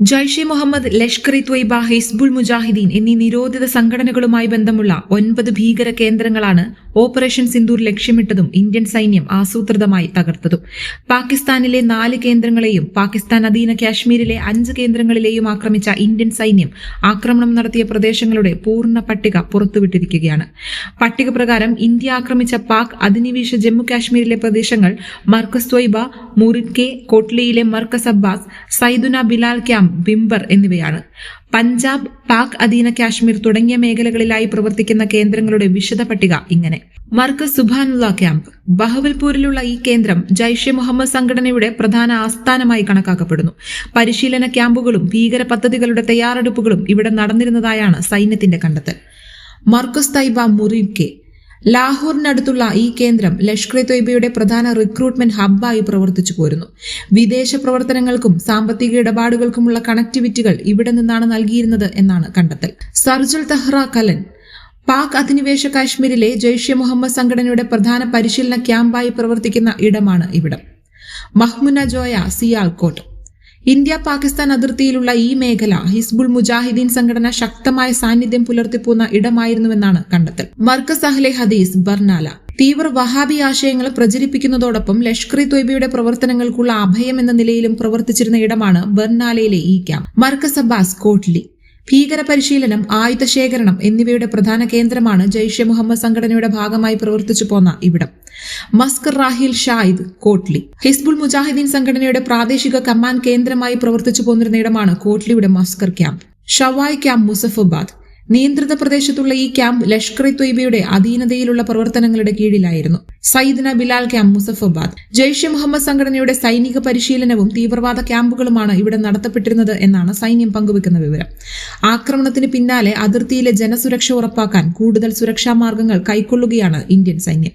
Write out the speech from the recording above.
ജൈഷെ മുഹമ്മദ് ലഷ്കർ ഇ ത്വയ്ബ ഹിസ്ബുൾ മുജാഹിദീൻ എന്നീ നിരോധിത സംഘടനകളുമായി ബന്ധമുള്ള ഒൻപത് ഭീകര കേന്ദ്രങ്ങളാണ് ഓപ്പറേഷൻ സിന്ദൂർ ലക്ഷ്യമിട്ടതും ഇന്ത്യൻ സൈന്യം ആസൂത്രിതമായി തകർത്തതും. പാകിസ്ഥാനിലെ നാല് കേന്ദ്രങ്ങളെയും പാകിസ്ഥാൻ അധീന കാശ്മീരിലെ അഞ്ച് കേന്ദ്രങ്ങളിലെയും ആക്രമിച്ച ഇന്ത്യൻ സൈന്യം ആക്രമണം നടത്തിയ പ്രദേശങ്ങളുടെ പൂർണ പട്ടിക പുറത്തുവിട്ടിരിക്കുകയാണ്. പട്ടിക പ്രകാരം ഇന്ത്യ ആക്രമിച്ച പാക് അധിനിവേശ ജമ്മു കാശ്മീരിലെ പ്രദേശങ്ങൾ മർക്കസ് ത്വയ്ബ മുറിൻകെ കോട്ട്ലിയിലെ മർക്കസ് അബ്ബാസ് സൈദുന ബിലാൽ ക്യാമ്പ് ബിംബർ എന്നിവയാണ്. പഞ്ചാബ് പാക് അധീന കാശ്മീർ തുടങ്ങിയ മേഖലകളിലായി പ്രവർത്തിക്കുന്ന കേന്ദ്രങ്ങളുടെ വിശദ പട്ടിക ഇങ്ങനെ. മർക്കസ് സുബാനുള്ള ക്യാമ്പ്. ബഹവൽപൂരിലുള്ള ഈ കേന്ദ്രം ജൈഷെ മുഹമ്മദ് സംഘടനയുടെ പ്രധാന ആസ്ഥാനമായി കണക്കാക്കപ്പെടുന്നു. പരിശീലന ക്യാമ്പുകളും ഭീകര പദ്ധതികളുടെ തയ്യാറെടുപ്പുകളും ഇവിടെ നടന്നിരുന്നതായാണ് സൈന്യത്തിന്റെ കണ്ടെത്തൽ. മർക്കസ് തൈബ മുറിക്കെ ലാഹോറിനടുത്തുള്ള ഈ കേന്ദ്രം ലഷ്കർ തൊയ്ബയുടെ പ്രധാന റിക്രൂട്ട്മെന്റ് ഹബ്ബായി പ്രവർത്തിച്ചു പോരുന്നു. വിദേശ പ്രവർത്തനങ്ങൾക്കും സാമ്പത്തിക ഇടപാടുകൾക്കുമുള്ള കണക്ടിവിറ്റികൾ ഇവിടെ നിന്നാണ് നൽകിയിരുന്നത് എന്നാണ് കണ്ടെത്തൽ. സർജുൽ തഹ്റ കലൻ പാക് അധിനിവേശ കാശ്മീരിലെ ജെയ്ഷെ മുഹമ്മദ് സംഘടനയുടെ പ്രധാന പരിശീലന ക്യാമ്പായി പ്രവർത്തിക്കുന്ന ഇടമാണ് ഇവിടം. മഹ്മുന ജോയ സിയാൽകോട്ട് ഇന്ത്യ പാകിസ്ഥാൻ അതിർത്തിയിലുള്ള ഈ മേഖല ഹിസ്ബുൾ മുജാഹിദീൻ സംഘടന ശക്തമായ സാന്നിധ്യം പുലർത്തിപ്പോന്ന ഇടമായിരുന്നുവെന്നാണ് കണ്ടെത്തൽ. മർക്കസ് അഹ്ലെ ഹദീസ് ബർനാല. തീവ്ര വഹാബി ആശയങ്ങൾ പ്രചരിപ്പിക്കുന്നതോടൊപ്പം ലഷ്കർ ഇ പ്രവർത്തനങ്ങൾക്കുള്ള അഭയം എന്ന നിലയിലും പ്രവർത്തിച്ചിരുന്ന ഇടമാണ് ബർനാലയിലെ ഈ ക്യാമ്പ്. മർക്കസ് അബ്ബാസ് കോട്ട്ലി ഭീകര പരിശീലനം ആയുധ ശേഖരണം എന്നിവയുടെ പ്രധാന കേന്ദ്രമാണ് ജെയ്ഷെ മുഹമ്മദ് സംഘടനയുടെ ഭാഗമായി പ്രവർത്തിച്ചു പോന്ന ഇവിടം. മസ്കർ റാഹിൽ ഷായിദ് കോട്ട്ലി ഹിസ്ബുൾ മുജാഹിദ്ദീൻ സംഘടനയുടെ പ്രാദേശിക കമാൻഡ് കേന്ദ്രമായി പ്രവർത്തിച്ചു പോന്നിരുന്ന ഇടമാണ് കോട്ട്ലിയുടെ മസ്കർ ക്യാമ്പ്. ഷവായ് ക്യാമ്പ് മുസഫബാദ്. നിയന്ത്രിത പ്രദേശത്തുള്ള ഈ ക്യാമ്പ് ലഷ്കർ ഇ ത്വയ്ബയുടെ അധീനതയിലുള്ള പ്രവർത്തനങ്ങളുടെ കീഴിലായിരുന്നു. സയ്യിദ്ന ബിലാൽ ക്യാമ്പ് മുസഫബാദ്. ജെയ്ഷെ മുഹമ്മദ് സംഘടനയുടെ സൈനിക പരിശീലനവും തീവ്രവാദ ക്യാമ്പുകളുമാണ് ഇവിടെ നടത്തപ്പെട്ടിരുന്നത് എന്നാണ് സൈന്യം പങ്കുവെക്കുന്ന വിവരം. ആക്രമണത്തിന് പിന്നാലെ അതിർത്തിയിലെ ജനസുരക്ഷ ഉറപ്പാക്കാൻ കൂടുതൽ സുരക്ഷാ മാർഗങ്ങൾ കൈക്കൊള്ളുകയാണ് ഇന്ത്യൻ സൈന്യം.